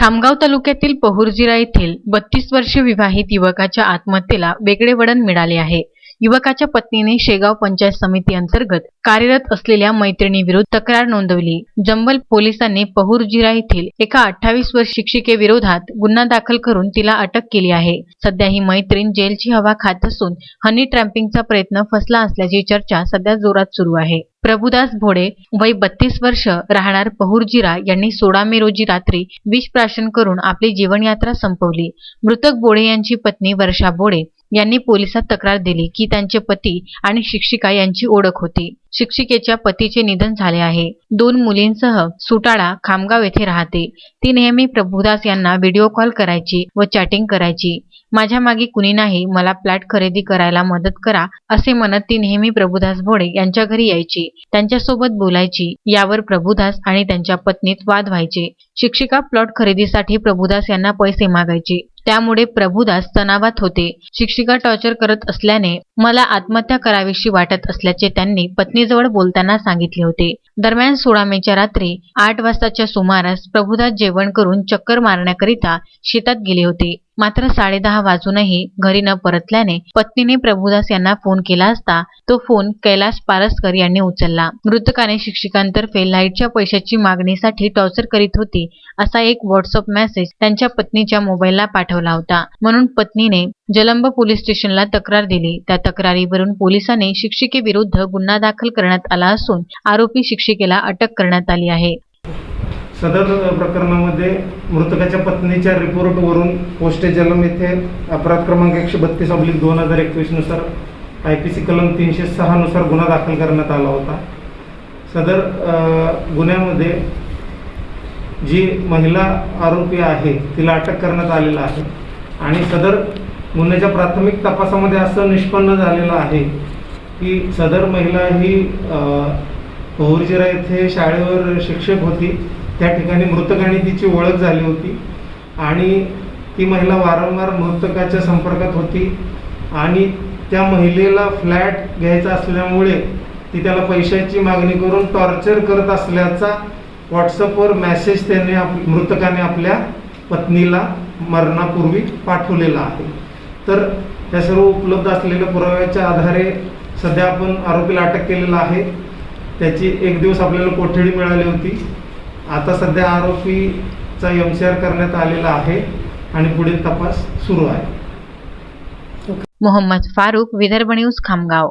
खामगाव तालुक्यातील पहुरजिरा येथील बत्तीस वर्षीय विवाहित युवकाच्या आत्महत्येला वेगळे वळण मिळाले आहे. युवकाच्या पत्नीने शेगाव पंचायत समिती अंतर्गत कार्यरत असलेल्या मैत्रिणीविरुद्ध तक्रार नोंदवली. जंबल पोलिसांनी पहुरजिरा येथील एका अठ्ठावीस वर्ष शिक्षिकेविरोधात गुन्हा दाखल करून तिला अटक केली आहे. सध्या ही मैत्रीण जेलची हवा खात असून हनी ट्रॅम्पिंगचा प्रयत्न फसला असल्याची चर्चा सध्या जोरात सुरू आहे. प्रभुदास भोडे वय बत्तीस वर्ष राहणार पहुर्जिरा यांनी सोळा मे रोजी रात्री विषप्राशन करून आपली जीवनयात्रा संपवली. मृतक बोडे यांची पत्नी वर्षा बोडे यांनी पोलिसात तक्रार दिली की त्यांचे पती आणि शिक्षिका यांची ओळख होती. शिक्षिकेच्या पतीचे निधन झाले आहे. दोन मुलींसह सुटाळा खामगाव येथे राहते. ती नेहमी प्रभुदास यांना व्हिडिओ कॉल करायची व चॅटिंग करायची. माझ्या मागे कुणी नाही मला फ्लॅट खरेदी करायला मदत करा असे म्हणत ती नेहमी प्रभुदास भोडे यांच्या घरी यायची. त्यांच्यासोबत बोलायची यावर प्रभुदास आणि त्यांच्या पत्नीत वाद व्हायचे. शिक्षिका प्लॉट खरेदीसाठी प्रभुदास यांना पैसे मागायचे. त्यामुळे प्रभुदास तणावात होते. शिक्षिका टॉर्चर करत असल्याने मला आत्महत्या करावीशी वाटत असल्याचे त्यांनी पत्नीजवळ बोलताना सांगितले होते. दरम्यान सोळा मेच्या रात्री आठ वाजताच्या सुमारास प्रभुदास जेवण करून चक्कर मारण्याकरिता शेतात गेले होते. मात्र साडेदहा वाजूनही घरी न परतल्याने पत्नीने प्रभुदास यांना फोन केला असता तो फोन कैलास पारसकर यांनी उचलला. मृतकाने शिक्षिकांतर्फे लाईटच्या पैशाची मागणीसाठी टॉर्चर करीत होती असा एक व्हॉट्सअप मेसेज त्यांच्या पत्नीच्या मोबाईलला पाठवला होता. म्हणून पत्नीने जलंब पोलीस स्टेशनला तक्रार दिली. त्या तक्रारीवरून पोलिसांनी शिक्षिकेविरुद्ध गुन्हा दाखल करण्यात आला असून आरोपी शिक्षिकेला अटक करण्यात आली आहे. सदर प्रकरणामध्ये मृतकाच्या पत्नीच्या रिपोर्टवरून पोस्टे जलम येथे अपराध क्रमांक एकशे बत्तीस अब्लिक दोन हजार एकवीसनुसार आय पी सी कलम तीनशे सहानुसार गुन्हा दाखल करण्यात आला होता. सदर गुन्ह्यामध्ये जी महिला आरोपी आहे तिला अटक करण्यात आलेला आहे आणि सदर गुन्ह्याच्या प्राथमिक तपासामध्ये असं निष्पन्न झालेलं आहे की सदर महिला ही भोरजिरा येथे शाळेवर शिक्षक होती. त्या ठिकाणी मृतकाने तिची ओळख झाली होती. आणि ती महिला वारंवार मृतकाच्या संपर्कात होती. आणि त्या महिलेला फ्लॅट घ्यायचा असल्यामुळे ती त्याला पैशाची मागणी करून टॉर्चर करत असल्याचा व्हॉट्सअपवर मॅसेज त्याने आप मृतकाने आपल्या पत्नीला मरणापूर्वी पाठवलेला आहे. तर त्या सर्व उपलब्ध असलेल्या पुराव्याच्या आधारे सध्या आपण आरोपीला अटक केलेला आहे. त्याची एक दिवस आपल्याला कोठडी मिळाली होती. आता सध्या आरोपीचा एम सी आर करण्यात आलेला आहे आणि पुढील तपास सुरू आहे. मोहम्मद फारूक विदर्भ न्यूज खामगाव.